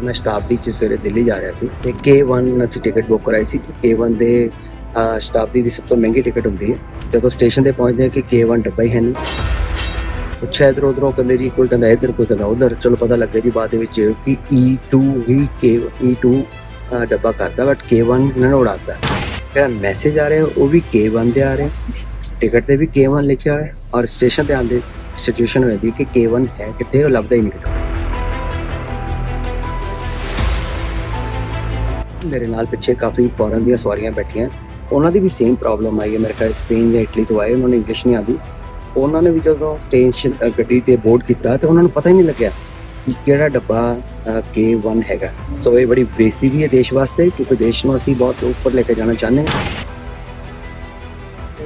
ਮੈਂ ਸ਼ਤਾਬਦੀ ਚ ਸਵੇਰੇ ਦਿੱਲੀ ਜਾ ਰਿਹਾ ਸੀ ਤੇ K1 ਅਸੀਂ ਟਿਕਟ ਬੁੱਕ ਕਰਾਈ ਸੀ। K1 ਦੇ ਸ਼ਤਾਬਦੀ ਦੀ ਸਭ ਤੋਂ ਮਹਿੰਗੀ ਟਿਕਟ ਹੁੰਦੀ ਹੈ। ਜਦੋਂ ਸਟੇਸ਼ਨ ਤੇ ਪਹੁੰਚਦੇ ਆ ਕਿ K1 ਡੱਬਾ ਹੀ ਹੈ ਨਹੀਂ। ਪੁੱਛਿਆ ਇਧਰ ਉਧਰੋਂ ਕਹਿੰਦੇ ਜੀ ਕੋਈ ਕਹਿੰਦਾ ਇੱਧਰ ਕੋਈ ਕਹਿੰਦਾ ਉਧਰ। ਚਲੋ ਪਤਾ ਲੱਗਿਆ ਜੀ ਬਾਅਦ ਦੇ ਵਿੱਚ ਕਿ E2 ਹੀ K E2 e ਅਹ, ਡੱਬਾ ਕਰਦਾ ਬਟ K1 ਇਹਨਾਂ ਨੂੰ ਉਡਾਤਾ। ਜਿਹੜਾ ਮੈਸੇਜ ਆ ਰਿਹਾ ਉਹ ਵੀ K1 ਦੇ ਆ ਰਿਹਾ। ਟਿਕਟ ਤੇ ਵੀ K1 ਲਿਖਿਆ ਹੋਇਆ ਔਰ ਸਟੇਸ਼ਨ ਤੇ ਆਉਂਦੇ ਸਿਚੁਏਸ਼ਨ ਹੋ ਜਾਂਦੀ ਕਿ K1 ਹੈ ਕਿੱਥੇ ਉਹ ਲੱਭਦਾ ਹੀ ਨਹੀਂ ਕਿਤੇ। ਮੇਰੇ ਨਾਲ ਪਿੱਛੇ ਕਾਫੀ ਫੋਰਨ ਦੀਆਂ ਸਵਾਰੀਆਂ ਬੈਠੀਆਂ। ਉਹਨਾਂ ਦੀ ਵੀ ਸੇਮ ਪ੍ਰੋਬਲਮ ਆਈ ਹੈ। ਮੇਰੇ ਖਿਆਲ ਸਪੇਨ ਜਾਂ ਇਟਲੀ ਤੋਂ ਆਏ ਉਹਨਾਂ ਨੂੰ ਇੰਗਲਿਸ਼ ਨਹੀਂ ਆਉਂਦੀ। ਉਹਨਾਂ ਨੇ ਵੀ ਜਦੋਂ ਸਟੇਸ਼ਨ ਗੱਡੀ ਤੇ ਬੋਰਡ ਕੀਤਾ ਤੇ ਉਹਨਾਂ ਨੂੰ ਪਤਾ ਹੀ ਨਹੀਂ ਲੱਗਿਆ ਕਿ ਕਿਹੜਾ ਡੱਬਾ ਅ, K1 ਹੈਗਾ। ਸੋ ਇਹ ਬੜੀ ਬੇਇੱਜ਼ਤੀ ਵੀ ਹੈ ਦੇਸ਼ ਵਾਸਤੇ ਕਿਉਂਕਿ ਦੇਸ਼ ਨੂੰ ਅਸੀਂ ਬਹੁਤ ਉੱਪਰ ਲੈ ਕੇ ਜਾਣਾ ਚਾਹੁੰਦੇ ਹਾਂ।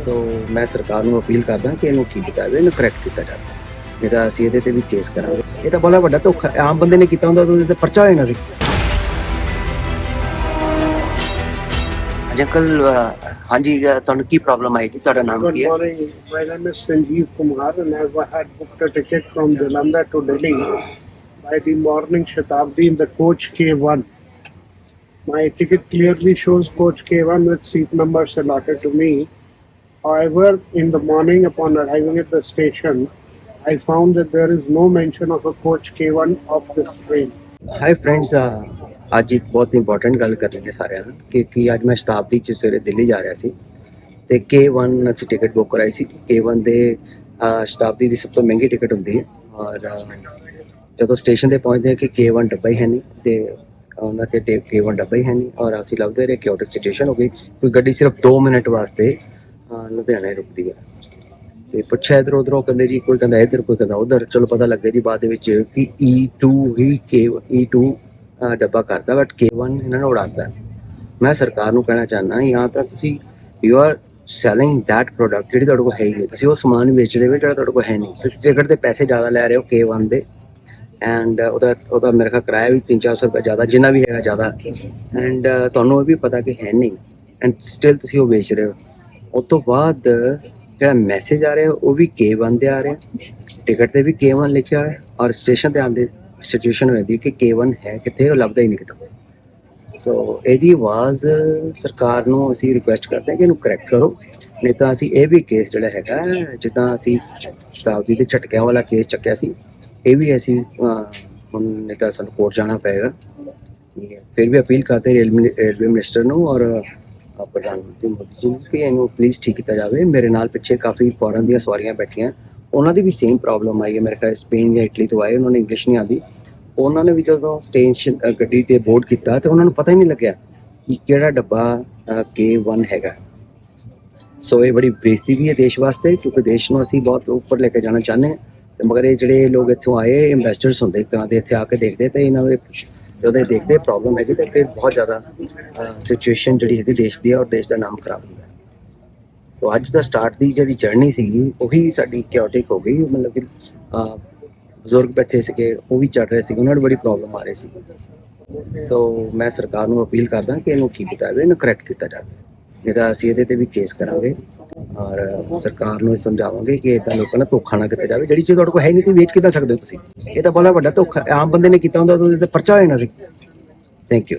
ਸੋ ਮੈਂ ਸਰਕਾਰ ਨੂੰ ਅਪੀਲ ਕਰਦਾ ਕਿ ਇਹਨੂੰ ਠੀਕ ਕੀਤਾ ਜਾਵੇ ਇਹਨੂੰ ਕਰੈਕਟ ਕੀਤਾ ਜਾਵੇ। ਜਿਹੜਾ ਅਸੀਂ ਇਹਦੇ ਤੇ ਵੀ ਕੇਸ ਕਰਾਂਗੇ। ਇਹ ਤਾਂ ਬੜਾ ਵੱਡਾ ਧੋਖਾ ਆਮ ਬੰਦੇ ਨੇ ਕੀਤਾ ਹੁੰਦਾ ਤਾਂ ਉਹਦੇ ਤੇ ਪਰਚਾ ਹੋਇਆ ਨਾ ਸੀ। ਅੰਕਲ ਹਾਂਜੀ ਅ, ਤੁਹਾਨੂੰ ਕੀ ਪ੍ਰੋਬਲਮ ਆਈ ਜੀ ਤੁਹਾਡਾ ਨਾਮ Good ਕੀ ਹੈ morning. My name is Sanjeev Kumar and I had booked a ticket from Jalandhar to Delhi by the morning Shatabdi in the coach K1. My ticket clearly shows coach K1 with seat numbers allotted to me. However, in the morning upon arriving at the station, I found that there is no mention of a coach K1 of this train. Hi friends uh, ਅੱਜ ਇੱਕ ਬਹੁਤ important ਗੱਲ ਕਰਨੀ ਹੈ ਸਾਰਿਆਂ ਨੂੰ ਕਿਉਂਕਿ ਅੱਜ ਮੈਂ ਸ਼ਤਾਬਦੀ ਚ ਸਵੇਰੇ ਦਿੱਲੀ ਜਾ ਰਿਹਾ ਸੀ ਤੇ K1 ਅਸੀਂ ਟਿਕਟ ਬੁੱਕ ਕਰਾਈ ਸੀ। K1 ਦੇ ਸ਼ਤਾਬਦੀ ਦੀ ਸਭ ਤੋਂ ਮਹਿੰਗੀ ਟਿਕਟ ਹੁੰਦੀ ਹੈ ਔਰ ਜਦੋਂ ਸਟੇਸ਼ਨ ਤੇ ਪਹੁੰਚਦੇ ਹਾਂ ਕਿ K1 ਡੱਬਾ ਹੀ ਹੈ ਨਹੀਂ ਤੇ ਉਹਨਾਂ ਕੇ ਟੇ K1 ਡੱਬਾ ਹੀ ਹੈ ਨਹੀਂ ਔਰ ਅਸੀਂ ਲੱਭਦੇ ਰਹੇ ਕਿ ਆਊਟ ਸਿਚੁਏਸ਼ਨ ਹੋ ਗਈ। ਕੋਈ ਗੱਡੀ ਸਿਰਫ 2 ਮਿੰਟ ਵਾਸਤੇ ਲੁਧਿਆਣੇ ਰੁਕਦੀ ਹੈ। ਤੇ ਪੁੱਛਿਆ ਇਧਰ ਉਧਰੋਂ ਕਹਿੰਦੇ ਜੀ ਕੋਈ ਕਹਿੰਦਾ ਇੱਧਰ ਕੋਈ ਕਹਿੰਦਾ ਉਧਰ। ਚਲੋ ਪਤਾ ਲੱਗਿਆ ਜੀ ਬਾਅਦ ਦੇ ਵਿੱਚ ਕਿ E2 ਹੀ ਕੇ E2 ਅਹ, ਡੱਬਾ ਕਰਦਾ ਬਟ K1 ਇਹਨਾਂ ਨੂੰ ਉਡਾਤਾ ਮੈਂ ਸਰਕਾਰ ਨੂੰ ਕਹਿਣਾ ਚਾਹੁੰਦਾ ਜਾਂ ਤਾਂ ਤੁਸੀਂ you are selling that product ਜਿਹੜੀ ਤੁਹਾਡੇ ਕੋਲ ਹੈ ਹੀ ਨਹੀਂ। ਤੁਸੀਂ ਉਹ ਸਮਾਨ ਵੇਚਦੇ ਹੋ ਜਿਹੜਾ ਤੁਹਾਡੇ ਕੋਲ ਹੈ ਨਹੀਂ। ਤੁਸੀਂ ਟਿਕਟ ਦੇ ਪੈਸੇ ਜ਼ਿਆਦਾ ਲੈ ਰਹੇ ਹੋ K1 ਦੇ। ਐਂਡ ਉਹਦਾ ਉਹਦਾ ਮੇਰੇ ਖਾ ਕਿਰਾਇਆ ਵੀ 3-400 ਰੁਪਏ ਜ਼ਿਆਦਾ ਜਿੰਨਾ ਵੀ ਹੈਗਾ ਜ਼ਿਆਦਾ। ਐਂਡ ਤੁਹਾਨੂੰ ਇਹ ਵੀ ਪਤਾ ਕਿ ਹੈ ਨਹੀਂ। ਐਂਡ ਸਟਿਲ ਤੁਸੀਂ ਉਹ ਵੇਚ ਰਹੇ ਹੋ। ਉਸ ਤੋਂ ਬਾਅਦ ਜਿਹੜਾ ਮੈਸੇਜ ਆ ਰਿਹਾ, ਉਹ ਵੀ K1 ਦੇ ਆ ਰਿਹਾ। ਟਿਕਟ ਤੇ ਵੀ K1 ਲਿਖਿਆ ਹੋਇਆ ਔਰ ਸਟੇਸ਼ਨ ਤੇ ਆਉਂਦੇ ਸਿਚੁਏਸ਼ਨ ਹੋ ਜਾਂਦੀ ਕਿ K1 ਹੈ ਕਿੱਥੇ, ਉਹ ਲੱਭਦਾ ਹੀ ਨਹੀਂ ਕਿਤੇ। ਸੋ ਇਹਦੀ ਆਵਾਜ਼ ਸਰਕਾਰ ਨੂੰ ਅਸੀਂ ਰਿਕੁਐਸਟ ਕਰਦੇ ਹਾਂ ਕਿ ਇਹਨੂੰ ਕਰੈਕਟ ਕਰੋ। ਨਹੀਂ ਤਾਂ ਅਸੀਂ ਇਹ ਵੀ ਕੇਸ ਜਿਹੜਾ ਹੈਗਾ, ਜਿੱਦਾਂ ਅਸੀਂ ਸ਼ਤਾਬਦੀ ਦੇ ਝਟਕਿਆਂ ਵਾਲਾ ਕੇਸ ਚੱਕਿਆ ਸੀ, ਇਹ ਵੀ ਅਸੀਂ ਹੁਣ ਨਹੀਂ ਤਾਂ ਸਾਨੂੰ ਕੋਰਟ ਜਾਣਾ ਪਏਗਾ। ਫਿਰ ਵੀ ਅਪੀਲ ਕਰਦੇ ਹਾਂ ਰੇਲਵੇ ਰੇਲਵੇ ਮਿਨਿਸਟਰ ਨੂੰ ਔਰ ਪ੍ਰਧਾਨ ਮੰਤਰੀ ਮੋਦੀ ਜੀ ਨੂੰ ਕਿ ਇਹਨੂੰ ਪਲੀਜ਼ ਠੀਕ ਕੀਤਾ ਜਾਵੇ। ਮੇਰੇ ਨਾਲ ਪਿੱਛੇ ਕਾਫੀ ਫੋਰਨ ਦੀਆਂ ਸਵਾਰੀਆਂ ਬੈਠੀਆਂ। ਉਹਨਾਂ ਦੀ ਵੀ ਸੇਮ ਪ੍ਰੋਬਲਮ ਆਈ ਹੈ। ਮੇਰੇ ਖਿਆਲ ਸਪੇਨ ਜਾਂ ਇਟਲੀ ਤੋਂ ਆਏ ਉਹਨਾਂ ਨੂੰ ਇੰਗਲਿਸ਼ ਨਹੀਂ ਆਉਂਦੀ। ਉਹਨਾਂ ਨੇ ਵੀ ਜਦੋਂ ਸਟੇਸ਼ਨ ਗੱਡੀ ਤੇ ਬੋਰਡ ਕੀਤਾ ਤੇ ਉਹਨਾਂ ਨੂੰ ਪਤਾ ਹੀ ਨਹੀਂ ਲੱਗਿਆ ਕਿ ਕਿਹੜਾ ਡੱਬਾ ਅ, K1 ਹੈਗਾ। ਸੋ ਇਹ ਬੜੀ ਬੇਇੱਜ਼ਤੀ ਵੀ ਹੈ ਦੇਸ਼ ਵਾਸਤੇ ਕਿਉਂਕਿ ਦੇਸ਼ ਨੂੰ ਅਸੀਂ ਬਹੁਤ ਉੱਪਰ ਲੈ ਕੇ ਜਾਣਾ ਚਾਹੁੰਦੇ ਹਾਂ। ਤੇ ਮਗਰ ਇਹ ਜਿਹੜੇ ਲੋਕ ਇੱਥੋਂ ਆਏ ਇਨਵੈਸਟਰਸ ਹੁੰਦੇ ਇੱਕ ਤਰ੍ਹਾਂ ਦੇ ਇੱਥੇ ਆ ਕੇ ਦੇਖਦੇ ਤੇ ਇਹਨਾਂ ਦੇ ਜਦੋਂ ਇਹ ਦੇਖਦੇ ਪ੍ਰੋਬਲਮ ਹੈਗੀ ਤੇ ਫਿਰ ਬਹੁਤ ਜ਼ਿਆਦਾ ਸਿਚੁਏਸ਼ਨ ਜਿਹੜੀ ਹੈਗੀ ਦੇਸ਼ ਦੀ ਹੈ ਔਰ ਦੇਸ਼ ਦਾ ਨਾਮ ਖਰਾਬ ਹੁੰਦਾ ਹੈ ਸੋ ਅੱਜ ਦਾ ਸਟਾਰਟ ਦੀ ਜਿਹੜੀ ਜਰਨੀ ਸੀਗੀ, ਉਹੀ ਸਾਡੀ ਕਿਓਟਿਕ ਹੋ ਗਈ। ਮਤਲਬ ਕਿ ਬਜ਼ੁਰਗ ਬੈਠੇ ਸੀਗੇ, ਉਹ ਵੀ ਚੜ ਰਹੇ ਸੀਗੇ, ਉਹਨਾਂ ਨੂੰ ਬੜੀ ਪ੍ਰੋਬਲਮ ਆ ਰਹੀ ਸੀ। ਸੋ ਮੈਂ ਸਰਕਾਰ ਨੂੰ ਅਪੀਲ ਕਰਦਾ ਕਿ ਇਹਨੂੰ ਠੀਕ ਕੀਤਾ ਜਾਵੇ, ਇਹਨੂੰ ਕਰੈਕਟ ਕੀਤਾ ਜਾਵੇ। ਨਹੀਂ ਤਾਂ ਅਸੀਂ ਇਹਦੇ ਤੇ ਵੀ ਕੇਸ ਕਰਾਂਗੇ ਔਰ ਸਰਕਾਰ ਨੂੰ ਸਮਝਾਵਾਂਗੇ ਕਿ ਇਦਾਂ ਲੋਕਾਂ ਨਾਲ ਧੋਖਾ ਨਾ ਕੀਤਾ ਜਾਵੇ। ਜਿਹੜੀ ਚੀਜ਼ ਤੁਹਾਡੇ ਕੋਲ ਹੈ ਨਹੀਂ ਤੇ ਵੇਚ ਕਿੱਦਾਂ ਸਕਦੇ ਹੋ ਤੁਸੀਂ। ਇਹ ਤਾਂ ਬੜਾ ਵੱਡਾ ਧੋਖਾ, ਆਮ ਬੰਦੇ ਨੇ ਕੀਤਾ ਹੁੰਦਾ ਤਾਂ ਉਹਦੇ ਤੇ ਪਰਚਾ ਹੋ ਜਾਣਾ ਸੀ। Thank you